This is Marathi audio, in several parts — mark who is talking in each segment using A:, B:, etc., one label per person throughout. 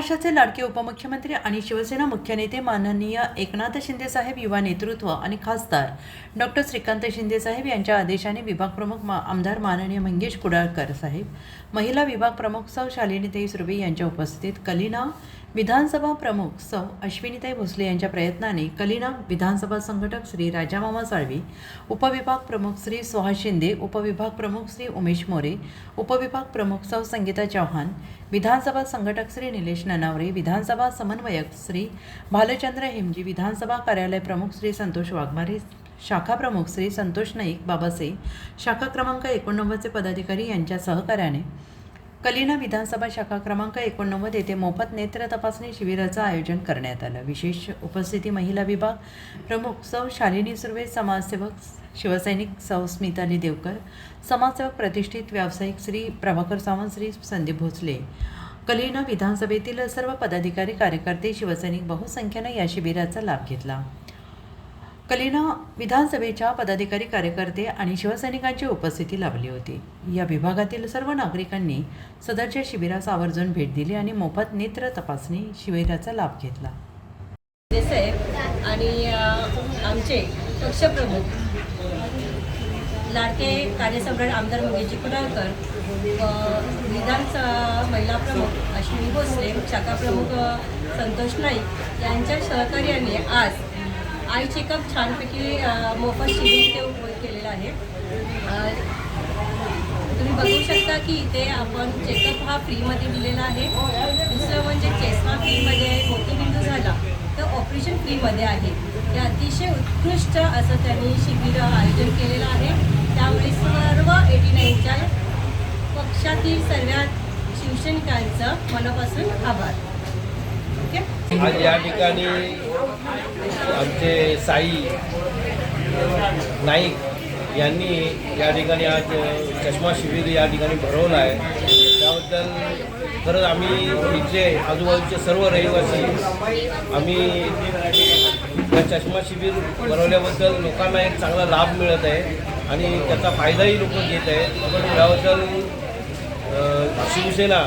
A: महाराष्ट्राचे लाडके उपमुख्यमंत्री आणि शिवसेना मुख्य नेते माननीय एकनाथ शिंदेसाहेब युवा नेतृत्व आणि खासदार डॉक्टर श्रीकांत शिंदेसाहेब यांच्या आदेशाने विभाग प्रमुख मा आमदार माननीय मंगेश कुडाळकर साहेब महिला विभाग प्रमुख सौ शालिनीताई सुर्वे यांच्या उपस्थितीत कलिना विधानसभा प्रमुख सौ. अश्विनीताई भोसले यांच्या प्रयत्नाने कलिना विधानसभा संघटक श्री राजामामा साळवी उपविभाग प्रमुख श्री सुहास शिंदे उपविभाग प्रमुख श्री उमेश मोरे उपविभाग प्रमुख सौ संगीता चौहान विधानसभा संघटक श्री निलेश ननावरे विधानसभा समन्वयक श्री भालचंद्र हेमजी विधानसभा कार्यालय प्रमुख श्री संतोष वाघमारे शाखा प्रमुख श्री संतोष नाईक बाबासे शाखा क्रमांक एकोणनव्वदचे पदाधिकारी यांच्या सहकार्याने कलिना विधानसभा शाखा क्रमांक एकोणनव्वद येथे मोफत नेत्र तपासणी शिबिराचं आयोजन करण्यात आलं. विशेष उपस्थिती महिला विभाग प्रमुख सौ शालिनी सुर्वे समाजसेवक शिवसैनिक सौ स्मिताली देवकर समाजसेवक प्रतिष्ठित व्यावसायिक श्री प्रभाकर सावंत श्री संदीप भोसले. कलिना विधानसभेतील सर्व पदाधिकारी कार्यकर्ते शिवसैनिक बहुसंख्येनं या शिबिराचा लाभ घेतला. कलीनं विधानसभेच्या पदाधिकारी कार्यकर्ते आणि शिवसैनिकांची उपस्थिती लाभली होती. या विभागातील सर्व नागरिकांनी सदरच्या शिबिरास आवर्जून भेट दिली आणि मोफत नेत्र तपासणी शिबिराचा लाभ घेतला.
B: देसाहेब आणि आमचे पक्षप्रमुख लाडके कार्यसम्राट आमदार मंगेशजी कुडाळकर व स- महिला प्रमुख अश्विनी भोसले शाखा प्रमुख संतोष नाईक यांच्या सहकार्याने आज आय चेकअप छानपैकी मोफत शिबिर ते केलेलं आहे. तुम्ही बघू शकता की इथे आपण चेकअप हा फ्रीमध्ये दिलेला आहे. दुसरं म्हणजे चेस्मा फ्रीमध्ये मोतीबिंदू झाला तर ऑपरेशन फ्रीमध्ये आहे. हे अतिशय उत्कृष्ट असं त्यांनी शिबिर आयोजन केलेलं आहे. त्यामुळे सर्व एटी नाईनच्या पक्षातील सर्व शिवसैनिकांचं मनापासून आभार.
C: आज या ठिकाणी आमचे साई नाईक यांनी या ठिकाणी आज चष्मा शिबिर या ठिकाणी भरवलं आहे. त्याबद्दल खरंच आम्ही इथले आजूबाजूचे सर्व रहिवासी आम्ही या चष्मा शिबिर भरवल्याबद्दल लोकांना एक चांगला लाभ मिळत आहे आणि त्याचा फायदाही लोक घेत आहेत. त्याबद्दल शिवसेना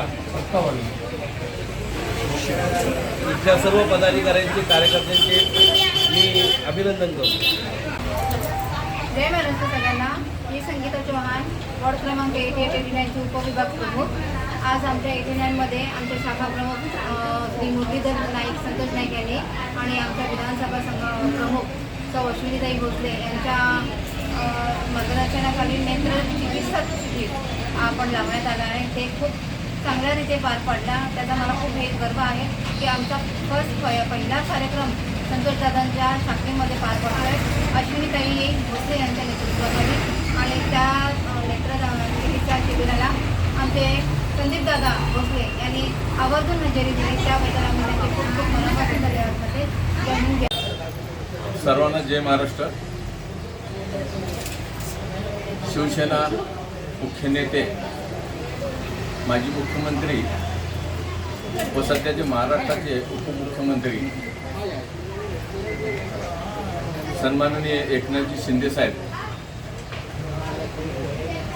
C: इथल्या सर्व पदाधिकाऱ्यांचे कार्यकर्त्यांचे मी अभिनंदन करतो.
D: जय महाराष्ट्र सगळ्यांना. मी संगीता चौहान वॉर्ड क्रमांक एटी एट एटी नाईनचे उपविभाग प्रमुख. आज आमच्या एटी नाईनमध्ये आमचे शाखा प्रमुख श्री मुरलीधर नाईक संतोष नाईक यांनी आणि आमच्या विधानसभा संघ प्रमुख सौ अश्विनीताई भोसले यांच्या अ, मार्गदर्शनाखाली नेत्र चिकित्सक शिबिर आपण लावण्यात आलं आहे. ते खूप चांगल्या रीते पार पडला. त्याचा मला खूप हे गर्व आहे की आमचा फर्स्ट पहिला कार्यक्रम संतोषदादांच्या शाखेमध्ये पार पडतो आहे अश्विनीताई भोसले यांच्या नेतृत्वाखाली आणि त्या अ, शिबिराला आमचे संदीपदादा भोसले यांनी आवर्जून हजेरी दिली. त्याबद्दल आम्ही त्यांचे खूप खूप मनापासून धन्यवाद जाणून घ्या.
E: सर्वांना जय महाराष्ट्र. शिवसेना मुख्य नेते माजी मुख्यमंत्री व सध्याचे महाराष्ट्राचे उपमुख्यमंत्री सन्माननीय एकनाथजी शिंदेसाहेब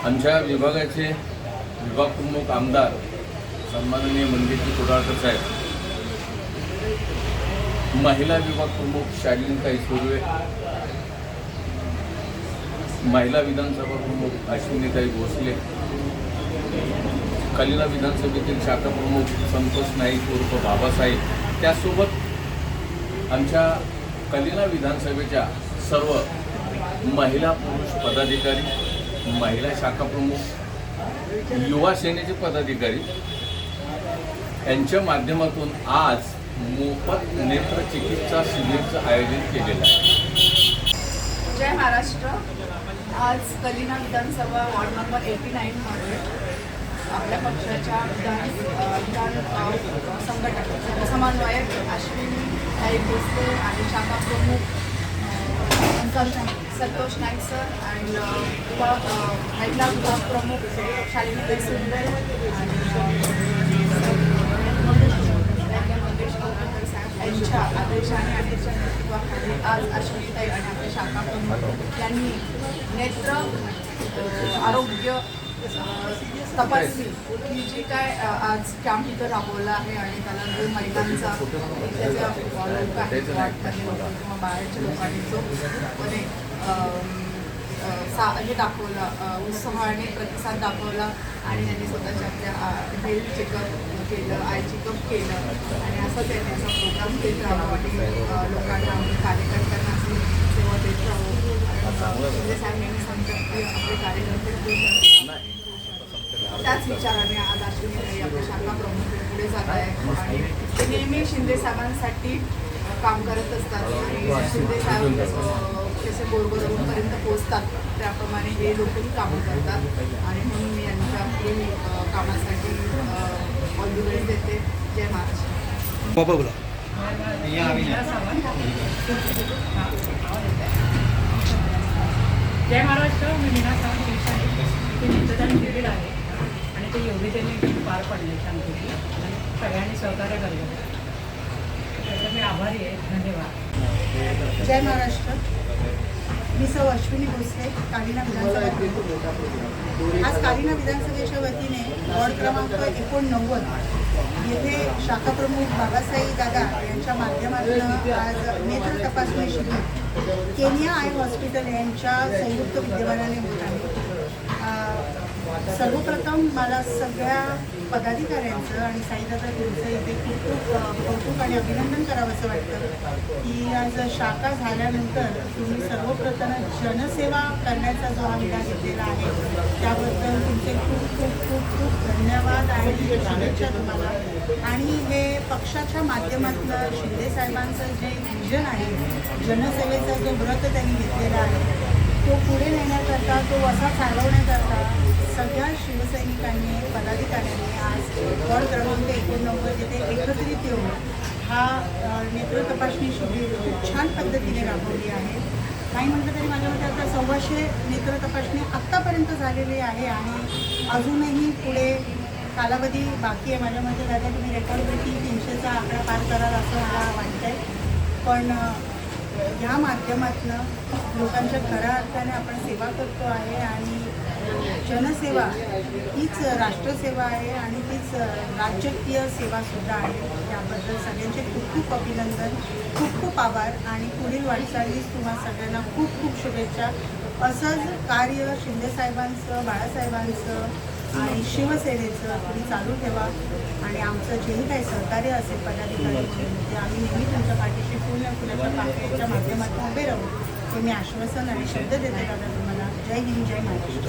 E: आमच्या विभागाचे विभाग प्रमुख आमदार सन्माननीय मंदिरजी कुडाळकर साहेब. महिला विभाग प्रमुख शालिनताई सुर्वे. महिला विधानसभा प्रमुख अश्विनीताई भोसले. कलिना विधानसभेतील शाखाप्रमुख संतोष नाईक उर्फ बाबासाहेब त्यासोबत आमच्या कलिना विधानसभेच्या सर्व महिला पुरुष पदाधिकारी महिला शाखाप्रमुख युवा सेनेचे पदाधिकारी यांच्या माध्यमातून आज मोफत नेत्र चिकित्सा शिबिरचं आयोजन केलेलं आहे.
F: जय महाराष्ट्र. आज कलिना विधानसभा वॉर्ड नंबर एटी नाईनमध्ये आपल्या पक्षाच्या विधान विधान संघटक समन्वयक अश्विन नाईक भोसले आणि शाखा प्रमुख संतोष नाईक सर अँड विभाग महिला विभाग प्रमुख शालिनी देसुंदर आणि यांच्या आदेशाने आणि नेतृत्वाखाली आज अश्विनीताई आणि आपल्या शाखा प्रमुख यांनी नेत्र आरोग्य तपासणी ही जी काय आज कॅम्प इथं राबवला आहे आणि त्याला जो महिलांचा इथल्या ज्या लोक आहेत वाटणारे लोक किंवा बाहेरच्या लोकांनी जो अ, सा हे दाखवला उत्साहाने प्रतिसाद दाखवला आणि त्यांनी स्वतःच्या आपल्या हेल्थ चेकअप केलं आय चेकअप केलं आणि असं त्यांनी असा प्रोग्राम देत राहावा आणि लोकांना आणि कार्यकर्त्यांना अशी सेवा देत राहावं शिंदे साहेब नेहमी सांगतात की आपले कार्यकर्ते. त्याच विचाराने आज अश्विनी आपल्या शाखा प्रमुख पुढे जात आहे आणि ते नेहमी शिंदे साहेबांसाठी काम करत असतात. आणि शिंदे साहेब अ, कसे गोरगरिबांपर्यंत पोहोचतात त्याप्रमाणे हे लोकही कामं करतात. आणि म्हणून मी यांच्या कामासाठी ऑल दी देते. जय महाराष्ट्र.
G: जय महाराष्ट्र मी मीना सावंत शिवशाही नित्यदान शिबिर आहे. आणि ते योग्यतेने पार पडले शांतपैकी आणि सगळ्यांनी सहकार्य करलं त्याचं मी आभारी आहे. धन्यवाद.
H: जय महाराष्ट्र. मी सौ अश्विनी भोसले कालिना विधानसभा. आज कालिना विधानसभेच्या वतीने वॉर्ड क्रमांक एकोणनव्वद येथे शाखा प्रमुख बाबासाहेब दादा यांच्या माध्यमातून आज नेत्र तपासणी शिबिर केनिया आय हॉस्पिटल यांच्या संयुक्त विद्यमानाने होत आहे. सर्वप्रथम मला सगळ्या पदाधिकाऱ्यांचं आणि साईदादा गुरुचं इथे खूप खूप कौतुक आणि अभिनंदन करावंसं वाटतं की आज शाखा झाल्यानंतर तुम्ही सर्वप्रथम जनसेवा करण्याचा जो हा विडा घेतलेला आहे त्याबद्दल तुमचे खूप खूप खूप खूप धन्यवाद आणि शुभेच्छा तुम्हाला. आणि हे पक्षाच्या माध्यमातलं शिंदे साहेबांचं जे विजन आहे जनसेवेचं जे व्रत त्यांनी घेतलेलं आहे तो पुढे नेण्याकरता तो असा चालवण्याकरता सगळ्या शिवसैनिकांनी पदाधिकाऱ्यांनी आज वॉर्ड क्रमांक एकोणनव्वद येथे एकत्रित येऊन हा नेत्र तपासणी शिबिर छान पद्धतीने राबवली आहे. नाही म्हटलं तरी माझ्या मते आता सव्वाशे नेत्र तपासणी आत्तापर्यंत झालेली आहे आणि अजूनही पुढे कालावधी बाकी आहे माझ्या मते दादा तुम्ही रेकॉर्डवरती तीनशेचा आकडा पार कराल असं मला वाटतं आहे पण ह्या माध्यमातून माध्यमातनं लोकांच्या खऱ्या अर्थाने आपण सेवा करतो आहे आणि जनसेवा हीच राष्ट्रसेवा आहे आणि तीच राजकीय सेवासुद्धा आहे. याबद्दल सगळ्यांचे खूप खूप अभिनंदन खूप खूप आभार आणि पुढील वाटचालीस तुम्हा सगळ्यांना खूप खूप शुभेच्छा. असंच कार्य शिंदेसाहेबांचं बाळासाहेबांचं आणि शिवसेनेचं तुम्ही चालू ठेवा. आणि आमचं जेही काही सहकार्य असेल पदाधिकारी म्हणून ते आम्ही नेहमी तुमच्या पाठीशी पूर्ण फुलाच्या पाकळ्याच्या माध्यमातून उभे राहू. हे मी आश्वासन आणि शब्द देते दादा तुम्हाला. जय हिंद जय महाराष्ट्र.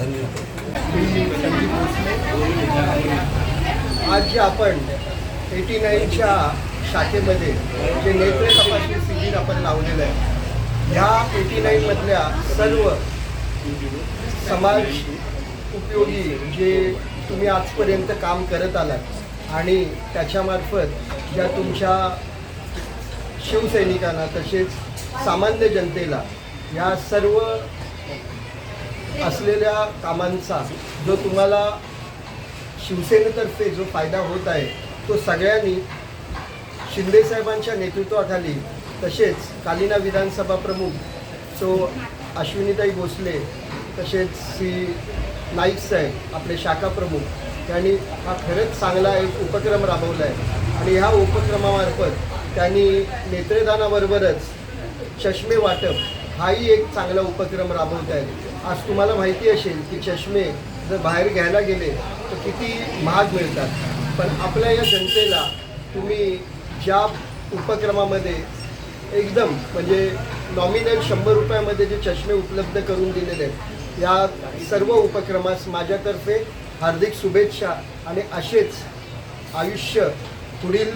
I: आज जे आपण एटी नाईनच्या शाखेमध्ये जे नेत्र तपासणी शिबिर आपण लावलेलं आहे ह्या एटी नाईनमधल्या सर्व समाज उपयोगी जे तुम्ही आजपर्यंत काम करत आलात आणि त्याच्यामार्फत ज्या तुमच्या शिवसैनिकांना तसेच सामान्य जनतेला या सर्व असलेल्या कामांचा जो तुम्हाला शिवसेनेतर्फे जो फायदा होत आहे तो सगळ्यांनी शिंदेसाहेबांच्या नेतृत्वाखाली तसेच कालिना विधानसभा प्रमुख सो अश्विनीताई भोसले तसेच श्री नाईक साहेब आपले शाखा प्रमुख त्यांनी हा खरंच चांगला एक उपक्रम राबवला आहे आणि ह्या उपक्रमामार्फत त्यांनी नेत्रदानाबरोबरच चष्मे वाटप हाही एक चांगला उपक्रम राबवत आहेत आज तुम्हाला माहिती असेल की चष्मे जर बाहेर घ्यायला गेले तर किती महाग मिळतात. पण आपल्या या जनतेला तुम्ही ज्या उपक्रमामध्ये एकदम म्हणजे नॉमिनल शंभर रुपयामध्ये जे चष्मे उपलब्ध करून दिलेले आहेत या सर्व उपक्रमास माझ्यातर्फे हार्दिक शुभेच्छा आणि असेच आयुष्य पुढील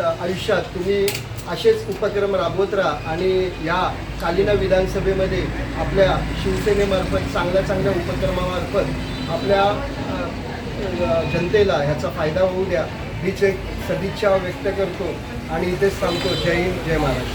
I: आयुष्यात तुम्ही असेच उपक्रम राबवत राहा आणि या कालिना विधानसभेमध्ये आपल्या शिवसेनेमार्फत चांगल्या चांगल्या उपक्रमामार्फत आपल्या जनतेला ह्याचा फायदा होऊ द्या हीच एक सदिच्छा व्यक्त करतो आणि इथेच सांगतो जय हिंद जय महाराष्ट्र.